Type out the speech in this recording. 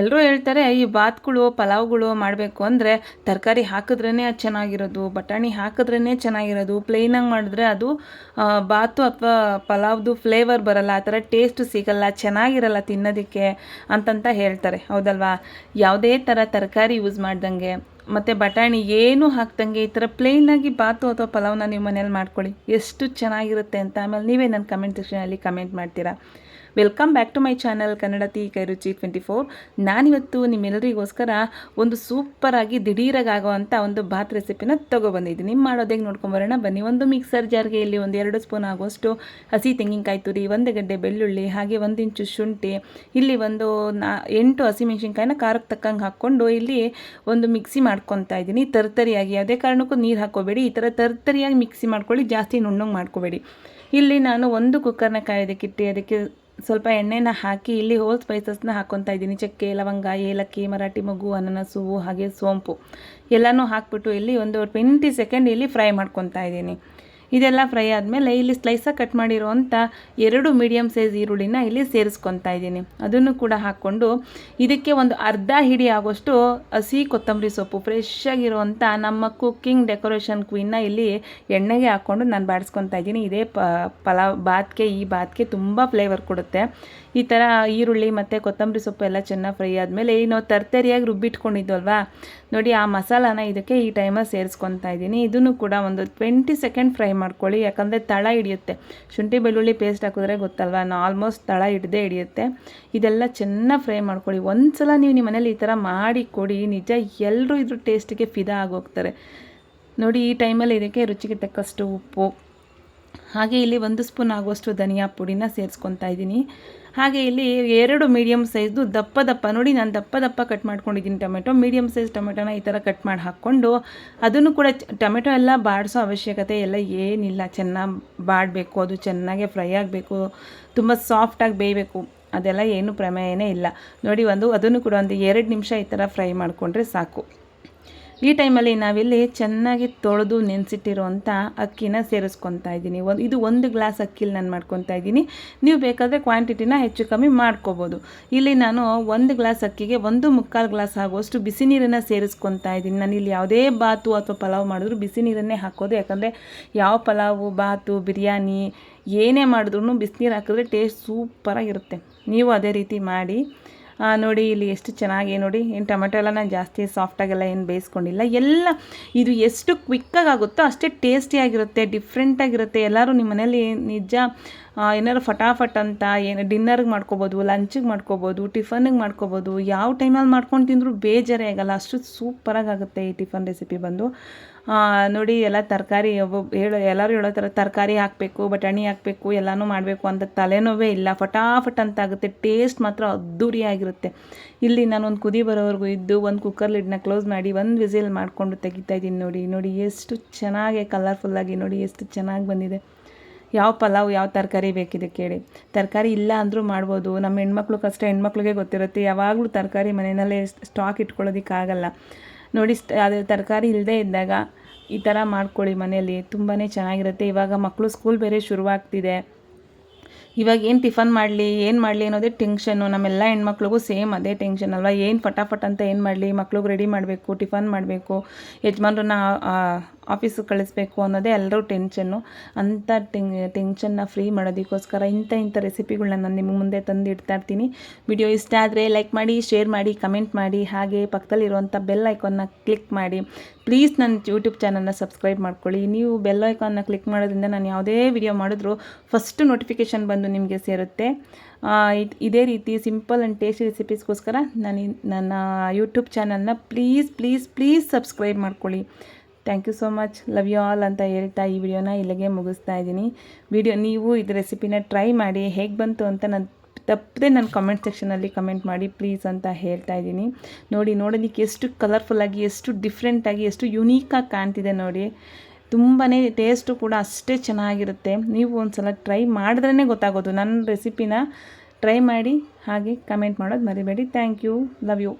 ಎಲ್ಲರೂ ಹೇಳ್ತಾರೆ, ಈ ಬಾತ್ಗಳು ಪಲಾವ್ಗಳು ಮಾಡಬೇಕು ಅಂದರೆ ತರಕಾರಿ ಹಾಕಿದ್ರೇ ಅದು ಚೆನ್ನಾಗಿರೋದು, ಬಟಾಣಿ ಹಾಕಿದ್ರೇ ಚೆನ್ನಾಗಿರೋದು ಪ್ಲೇನಾಗಿ ಮಾಡಿದ್ರೆ ಅದು ಬಾತು ಅಥವಾ ಪಲಾವ್ದು ಫ್ಲೇವರ್ ಬರಲ್ಲ, ಆ ಥರ ಟೇಸ್ಟ್ ಸಿಗಲ್ಲ, ಚೆನ್ನಾಗಿರಲ್ಲ ತಿನ್ನೋದಕ್ಕೆ ಅಂತಂತ ಹೇಳ್ತಾರೆ. ಹೌದಲ್ವಾ? ಯಾವುದೇ ಥರ ತರಕಾರಿ ಯೂಸ್ ಮಾಡ್ದಂಗೆ, ಮತ್ತು ಬಟಾಣಿ ಏನೂ ಹಾಕ್ದಂಗೆ ಈ ಥರ ಪ್ಲೇನಾಗಿ ಬಾತು ಅಥವಾ ಪಲಾವ್ನ ನೀವು ಮನೇಲಿ ಮಾಡ್ಕೊಳ್ಳಿ. ಎಷ್ಟು ಚೆನ್ನಾಗಿರುತ್ತೆ ಅಂತ ಆಮೇಲೆ ನೀವೇ ನನ್ನ ಕಮೆಂಟ್ ಸೆಕ್ಷನಲ್ಲಿ ಕಮೆಂಟ್ ಮಾಡ್ತೀರಾ. Welcome back to my channel Kannada ತಿ ಕೈರುಚಿ ಟ್ವೆಂಟಿ ಫೋರ್. ನಾನಿವತ್ತು ನಿಮ್ಮೆಲ್ಲರಿಗೋಸ್ಕರ ಒಂದು ಸೂಪರಾಗಿ ದಿಢೀರಾಗಿ ಆಗೋವಂಥ ಒಂದು ಬಾತ್ ರೆಸಿಪಿನ ತೊಗೊಬಂದಿದ್ದೀನಿ. ಮಾಡೋದೇಗೆ ನೋಡ್ಕೊಂಬರೋಣ ಬನ್ನಿ, ಒಂದು ಮಿಕ್ಸರ್ ಜಾರ್ಗೆ ಇಲ್ಲಿ ಒಂದು ಎರಡು ಸ್ಪೂನ್ ಆಗುವಷ್ಟು ಹಸಿ ತೆಂಗಿನಕಾಯಿ ತುರಿ, ಒಂದು ಗಡ್ಡೆ ಬೆಳ್ಳುಳ್ಳಿ, ಹಾಗೆ ಒಂದು ಇಂಚು ಶುಂಠಿ, ಇಲ್ಲಿ ಒಂದು ನಾ ಎಂಟು ಹಸಿಮೆಣ್ಸಿನ್ಕಾಯಿನ ಖಾರಕ್ಕೆ ತಕ್ಕಂಗೆ ಹಾಕ್ಕೊಂಡು ಇಲ್ಲಿ ಒಂದು ಮಿಕ್ಸಿ ಮಾಡ್ಕೊತಾ ಇದ್ದೀನಿ. ತರ್ತರಿಯಾಗಿ, ಯಾವುದೇ ಕಾರಣಕ್ಕೂ ನೀರು ಹಾಕೋಬೇಡಿ ಈ ಥರ ತರ್ತರಿಯಾಗಿ ಮಿಕ್ಸಿ ಮಾಡ್ಕೊಳ್ಳಿ, ಜಾಸ್ತಿ ನುಣ್ಣಗೆ ಮಾಡ್ಕೋಬೇಡಿ. ಇಲ್ಲಿ ನಾನು ಒಂದು ಕುಕ್ಕರ್ನ ಕಾಯೋದಕ್ಕಿಟ್ಟು ಅದಕ್ಕೆ ಸ್ವಲ್ಪ ಎಣ್ಣೆನ ಹಾಕಿ ಇಲ್ಲಿ ಹೋಲ್ ಸ್ಪೈಸಸ್ನ ಹಾಕ್ಕೊತಾ ಇದ್ದೀನಿ. ಚಕ್ಕೆ, ಲವಂಗ, ಏಲಕ್ಕಿ, ಮರಾಠಿ ಮಗು, ಅನನಸು ಹಾಗೆ ಸೋಂಪು. ಎಲ್ಲನೂ ಹಾಕ್ಬಿಟ್ಟು ಇಲ್ಲಿ ಒಂದು ಟ್ವೆಂಟಿ ಸೆಕೆಂಡ್ ಇಲ್ಲಿ ಫ್ರೈ ಮಾಡ್ಕೊತಾ ಇದ್ದೀನಿ. ಇದೆಲ್ಲ ಫ್ರೈ ಆದಮೇಲೆ ಇಲ್ಲಿ ಸ್ಲೈಸಾಗಿ ಕಟ್ ಮಾಡಿರುವಂಥ ಎರಡು ಮೀಡಿಯಮ್ ಸೈಜ್ ಈರುಳ್ಳಿನ ಇಲ್ಲಿ ಸೇರಿಸ್ಕೊತಾ ಇದ್ದೀನಿ. ಅದನ್ನು ಕೂಡ ಹಾಕ್ಕೊಂಡು ಇದಕ್ಕೆ ಒಂದು ಅರ್ಧ ಹಿಡಿ ಆಗೋಷ್ಟು ಹಸಿ ಕೊತ್ತಂಬರಿ ಸೊಪ್ಪು ಫ್ರೆಶ್ ಆಗಿರುವಂಥ ನಮ್ಮ ಕುಕ್ಕಿಂಗ್ ಡೆಕೋರೇಷನ್ ಕ್ವೀನ್ನ ಇಲ್ಲಿ ಎಣ್ಣೆಗೆ ಹಾಕ್ಕೊಂಡು ನಾನು ಬಾಡಿಸ್ಕೊತಾ ಇದ್ದೀನಿ. ಇದೇ ಪಲಾವ್ ಬಾತ್ಗೆ, ಈ ಬಾತ್ಗೆ ತುಂಬ ಫ್ಲೇವರ್ ಕೊಡುತ್ತೆ. ಈ ಥರ ಈರುಳ್ಳಿ ಮತ್ತು ಕೊತ್ತಂಬರಿ ಸೊಪ್ಪು ಎಲ್ಲ ಚೆನ್ನಾಗಿ ಫ್ರೈ ಆದಮೇಲೆ ನಾವು ತರ್ತರಿಯಾಗಿ ರುಬ್ಬಿಟ್ಕೊಂಡಿದ್ವಲ್ವಾ? ನೋಡಿ ಆ ಮಸಾಲಾನ ಇದಕ್ಕೆ ಈ ಟೈಮಲ್ಲಿ ಸೇರಿಸ್ಕೊತಾ ಇದ್ದೀನಿ. ಇದನ್ನು ಕೂಡ ಒಂದು ಟ್ವೆಂಟಿ ಸೆಕೆಂಡ್ ಫ್ರೈ ಮಾಡ್ಕೊಳ್ಳಿ, ಯಾಕಂದರೆ ತಳ ಹಿಡಿಯುತ್ತೆ. ಶುಂಠಿ, ಬೆಳ್ಳುಳ್ಳಿ ಪೇಸ್ಟ್ ಹಾಕಿದ್ರೆ ಗೊತ್ತಲ್ವ? ನಾ ಆಲ್ಮೋಸ್ಟ್ ತಳ ಹಿಡ್ದೇ ಹಿಡಿಯುತ್ತೆ. ಇದೆಲ್ಲ ಚೆನ್ನಾಗಿ ಫ್ರೈ ಮಾಡ್ಕೊಳ್ಳಿ. ಒಂದು ಸಲ ನೀವು ನಿಮ್ಮ ಮನೇಲಿ ಈ ಥರ ಮಾಡಿ ಕೊಡಿ, ನಿಜ ಎಲ್ಲರೂ ಇದ್ರ ಟೇಸ್ಟಿಗೆ ಫಿದಾ ಆಗೋಗ್ತಾರೆ. ನೋಡಿ, ಈ ಟೈಮಲ್ಲಿ ಇದಕ್ಕೆ ರುಚಿಗೆ ತಕ್ಕಷ್ಟು ಉಪ್ಪು. ಹಾಗೆ ಇಲ್ಲಿ ಒಂದು ಸ್ಪೂನ್ ಆಗುವಷ್ಟು ಧನಿಯಾ ಪುಡಿನ ಸೇರಿಸ್ಕೊತಾ ಇದ್ದೀನಿ. ಹಾಗೆ ಇಲ್ಲಿ ಎರಡು ಮೀಡಿಯಮ್ ಸೈಜ್ದು ದಪ್ಪ ದಪ್ಪ, ನೋಡಿ ನಾನು ದಪ್ಪ ದಪ್ಪ ಕಟ್ ಮಾಡ್ಕೊಂಡಿದ್ದೀನಿ ಟೊಮೆಟೊ. ಮೀಡಿಯಮ್ ಸೈಜ್ ಟೊಮೆಟೊನ ಈ ಥರ ಕಟ್ ಮಾಡಿ ಹಾಕ್ಕೊಂಡು ಅದನ್ನು ಕೂಡ ಟೊಮೆಟೊ ಎಲ್ಲ ಬಾಡಿಸೋ ಅವಶ್ಯಕತೆ ಎಲ್ಲ ಏನಿಲ್ಲ. ಚೆನ್ನಾಗಿ ಬಾಡಬೇಕು, ಅದು ಚೆನ್ನಾಗೆ ಫ್ರೈ ಆಗಬೇಕು, ತುಂಬ ಸಾಫ್ಟಾಗಿ ಬೇಯಬೇಕು, ಅದೆಲ್ಲ ಏನು ಪ್ರಮೇಯನೇ ಇಲ್ಲ. ನೋಡಿ ಒಂದು, ಅದನ್ನು ಕೂಡ ಒಂದು ಎರಡು ನಿಮಿಷ ಈ ಥರ ಫ್ರೈ ಮಾಡಿಕೊಂಡ್ರೆ ಸಾಕು. ಈ ಟೈಮಲ್ಲಿ ನಾವಿಲ್ಲಿ ಚೆನ್ನಾಗಿ ತೊಳೆದು ನೆನೆಸಿಟ್ಟಿರುವಂಥ ಅಕ್ಕಿನ ಸೇರಿಸ್ಕೊತಾ ಇದ್ದೀನಿ. ಒಂದು ಇದು ಒಂದು ಗ್ಲಾಸ್ ಅಕ್ಕಿಲಿ ನಾನು ಮಾಡ್ಕೊತಾ ಇದ್ದೀನಿ. ನೀವು ಬೇಕಾದರೆ ಕ್ವಾಂಟಿಟಿನ ಹೆಚ್ಚು ಕಮ್ಮಿ ಮಾಡ್ಕೋಬೋದು. ಇಲ್ಲಿ ನಾನು ಒಂದು ಗ್ಲಾಸ್ ಅಕ್ಕಿಗೆ ಒಂದು ಮುಕ್ಕಾಲು ಗ್ಲಾಸ್ ಆಗುವಷ್ಟು ಬಿಸಿ ನೀರನ್ನು ಸೇರಿಸ್ಕೊತಾ ಇದ್ದೀನಿ. ನಾನು ಇಲ್ಲಿ ಯಾವುದೇ ಬಾತು ಅಥವಾ ಪಲಾವ್ ಮಾಡಿದ್ರು ಬಿಸಿ ನೀರನ್ನೇ ಹಾಕೋದು. ಯಾಕಂದರೆ ಯಾವ ಪಲಾವು, ಬಾತು, ಬಿರಿಯಾನಿ ಏನೇ ಮಾಡಿದ್ರು ಬಿಸಿನೀರು ಹಾಕಿದ್ರೆ ಟೇಸ್ಟ್ ಸೂಪರಾಗಿರುತ್ತೆ. ನೀವು ಅದೇ ರೀತಿ ಮಾಡಿ. ನೋಡಿ, ಇಲ್ಲಿ ಎಷ್ಟು ಚೆನ್ನಾಗಿ ನೋಡಿ. ಏನು ಟೊಮೆಟೊ ಎಲ್ಲ ನಾನು ಜಾಸ್ತಿ ಸಾಫ್ಟಾಗೆಲ್ಲ ಏನು ಬೇಯಿಸ್ಕೊಂಡಿಲ್ಲ. ಎಲ್ಲ ಇದು ಎಷ್ಟು ಕ್ವಿಕ್ಕಾಗಿ ಆಗುತ್ತೋ ಅಷ್ಟೇ ಟೇಸ್ಟಿಯಾಗಿರುತ್ತೆ ಡಿಫ್ರೆಂಟಾಗಿರುತ್ತೆ ಎಲ್ಲರೂ ನಿಮ್ಮ ಮನೇಲಿ ನಿಜ ಏನಾರು ಫಟಾಫಟ್ ಅಂತ ಏನು ಡಿನ್ನರ್ಗೆ ಮಾಡ್ಕೋಬೋದು ಲಂಚಿಗೆ ಮಾಡ್ಕೋಬೋದು ಟಿಫನ್ಗೆ ಮಾಡ್ಕೋಬೋದು, ಯಾವ ಟೈಮಲ್ಲಿ ಮಾಡ್ಕೊಂಡು ತಿಂದರೂ ಬೇಜಾರೇ ಆಗಲ್ಲ. ಅಷ್ಟು ಸೂಪರಾಗಿ ಆಗುತ್ತೆ ಈ ಟಿಫನ್ ರೆಸಿಪಿ ಬಂದು. ನೋಡಿ, ಎಲ್ಲ ತರಕಾರಿ ಹೇಳೋ, ಎಲ್ಲರೂ ಹೇಳೋ ಥರ ತರಕಾರಿ ಹಾಕಬೇಕು, ಬಟಾಣಿ ಹಾಕಬೇಕು, ಎಲ್ಲನೂ ಮಾಡಬೇಕು ಅಂತ ತಲೆನೋವೇ ಇಲ್ಲ. ಫಟಾಫಟ್ ಅಂತ ಆಗುತ್ತೆ. ಟೇಸ್ಟ್ ಮಾತ್ರ ಅದ್ದೂರಿಯಾಗಿರುತ್ತೆ ಇಲ್ಲಿ ನಾನು ಒಂದು ಕುದಿ ಬರೋವರೆಗೂ ಇದ್ದು ಒಂದು ಕುಕ್ಕರ್ ಲಿಡ್ನ ಕ್ಲೋಸ್ ಮಾಡಿ ಒಂದು ವಿಸಿಲ್ ಮಾಡಿಕೊಂಡು ತೆಗಿತಾ ಇದ್ದೀನಿ ನೋಡಿ. ನೋಡಿ, ಎಷ್ಟು ಚೆನ್ನಾಗಿ ಕಲರ್ಫುಲ್ಲಾಗಿ ನೋಡಿ, ಎಷ್ಟು ಚೆನ್ನಾಗಿ ಬಂದಿದೆ. ಯಾವ ಪಲಾವ್, ಯಾವ ತರಕಾರಿ ಬೇಕಿದೆ ಕೇಳಿ. ತರಕಾರಿ ಇಲ್ಲ ಅಂದರೂ ಮಾಡ್ಬೋದು. ನಮ್ಮ ಹೆಣ್ಮಕ್ಳು ಕಷ್ಟ ಹೆಣ್ಮಕ್ಳಿಗೆ ಗೊತ್ತಿರುತ್ತೆ. ಯಾವಾಗಲೂ ತರಕಾರಿ ಮನೆಯಲ್ಲೇ ಸ್ಟಾಕ್ ಇಟ್ಕೊಳ್ಳೋದಕ್ಕಾಗಲ್ಲ. ನೋಡಿ ಅದು ತರಕಾರಿ ಇಲ್ಲದೇ ಇದ್ದಾಗ ಈ ಥರ ಮಾಡ್ಕೊಳ್ಳಿ ಮನೆಯಲ್ಲಿ. ತುಂಬಾ ಚೆನ್ನಾಗಿರುತ್ತೆ. ಇವಾಗ ಮಕ್ಕಳು ಸ್ಕೂಲ್ ಬೇರೆ ಶುರುವಾಗ್ತಿದೆ. ಇವಾಗ ಏನು ಟಿಫನ್ ಮಾಡಲಿ, ಏನು ಮಾಡಲಿ ಅನ್ನೋದೇ ಟೆನ್ಷನ್ನು ನಮ್ಮೆಲ್ಲ ಹೆಣ್ಮಕ್ಳಿಗೂ ಸೇಮ್ ಅದೇ ಟೆನ್ಷನ್ ಅಲ್ವಾ? ಏನು ಫಟಾಫಟ್ ಅಂತ ಏನು ಮಾಡಲಿ? ಮಕ್ಳಿಗೆ ರೆಡಿ ಮಾಡಬೇಕು ಟಿಫನ್ ಮಾಡಬೇಕು. ಯಜಮಾನ್ರನ್ನ ಆಫೀಸಿಗೆ ಕಳಿಸ್ಬೇಕು ಅನ್ನೋದೇ ಎಲ್ಲರೂ ಟೆನ್ಷನ್ನು ಅಂಥ ಟೆನ್ ಟೆನ್ಷನ್ನ ಫ್ರೀ ಮಾಡೋದಕ್ಕೋಸ್ಕರ ಇಂಥ ಇಂಥ ರೆಸಿಪಿಗಳನ್ನ ನಾನು ನಿಮ್ಮ ಮುಂದೆ ತಂದು ಇಡ್ತಾ ಇರ್ತೀನಿ. ವಿಡಿಯೋ ಇಷ್ಟ ಆದರೆ ಲೈಕ್ ಮಾಡಿ, ಶೇರ್ ಮಾಡಿ, ಕಮೆಂಟ್ ಮಾಡಿ, ಹಾಗೆ ಪಕ್ಕದಲ್ಲಿರುವಂಥ ಬೆಲ್ ಐಕಾನ್ನ ಕ್ಲಿಕ್ ಮಾಡಿ. ಪ್ಲೀಸ್ ನನ್ನ ಯೂಟ್ಯೂಬ್ ಚಾನಲ್ನ ಸಬ್ಸ್ಕ್ರೈಬ್ ಮಾಡ್ಕೊಳ್ಳಿ. ನೀವು ಬೆಲ್ ಐಕಾನ್ನ ಕ್ಲಿಕ್ ಮಾಡೋದ್ರಿಂದ ನಾನು ಯಾವುದೇ ವಿಡಿಯೋ ಮಾಡಿದ್ರೂ ಫಸ್ಟ್ ನೋಟಿಫಿಕೇಷನ್ ಬಂದು ನಿಮಗೆ ಸೇರುತ್ತೆ. ಇದೇ ರೀತಿ ಸಿಂಪಲ್ ಆ್ಯಂಡ್ ಟೇಸ್ಟಿ ರೆಸಿಪೀಸ್ಗೋಸ್ಕರ ನಾನು ನನ್ನ ಯೂಟ್ಯೂಬ್ ಚಾನಲ್ನ ಪ್ಲೀಸ್ ಪ್ಲೀಸ್ ಪ್ಲೀಸ್ ಸಬ್ಸ್ಕ್ರೈಬ್ ಮಾಡ್ಕೊಳ್ಳಿ. Thank you so much love you all ಅಂತ ಹೇಳ್ತಾ ಈ ವಿಡಿಯೋನ ಇಲ್ಲಿಗೆ ಮುಗಿಸ್ತಾ ಇದ್ದೀನಿ. ವಿಡಿಯೋ ನೀವು ಇದು ರೆಸಿಪಿನ ಟ್ರೈ ಮಾಡಿ ಹೇಗೆ ಬಂತು ಅಂತ ನಾನು ತಪ್ಪದೆ ನನ್ನ ಕಮೆಂಟ್ ಸೆಕ್ಷನಲ್ಲಿ ಕಮೆಂಟ್ ಮಾಡಿ ಪ್ಲೀಸ್ ಅಂತ ಹೇಳ್ತಾ ಇದ್ದೀನಿ. ನೋಡಿ, ನೋಡೋದಕ್ಕೆ ಎಷ್ಟು ಕಲರ್ಫುಲ್ಲಾಗಿ ಎಷ್ಟು ಡಿಫ್ರೆಂಟಾಗಿ ಎಷ್ಟು ಯುನೀಕಾಗಿ ಕಾಣ್ತಿದೆ ನೋಡಿ. ತುಂಬಾ ಟೇಸ್ಟು ಕೂಡ ಅಷ್ಟೇ ಚೆನ್ನಾಗಿರುತ್ತೆ. ನೀವು ಒಂದು ಸಲ ಟ್ರೈ ಮಾಡಿದ್ರೇ ಗೊತ್ತಾಗೋದು ನನ್ನ ರೆಸಿಪಿನ ಟ್ರೈ ಮಾಡಿ ಹಾಗೆ ಕಮೆಂಟ್ ಮಾಡೋದು ಮರಿಬೇಡಿ. Thank you love you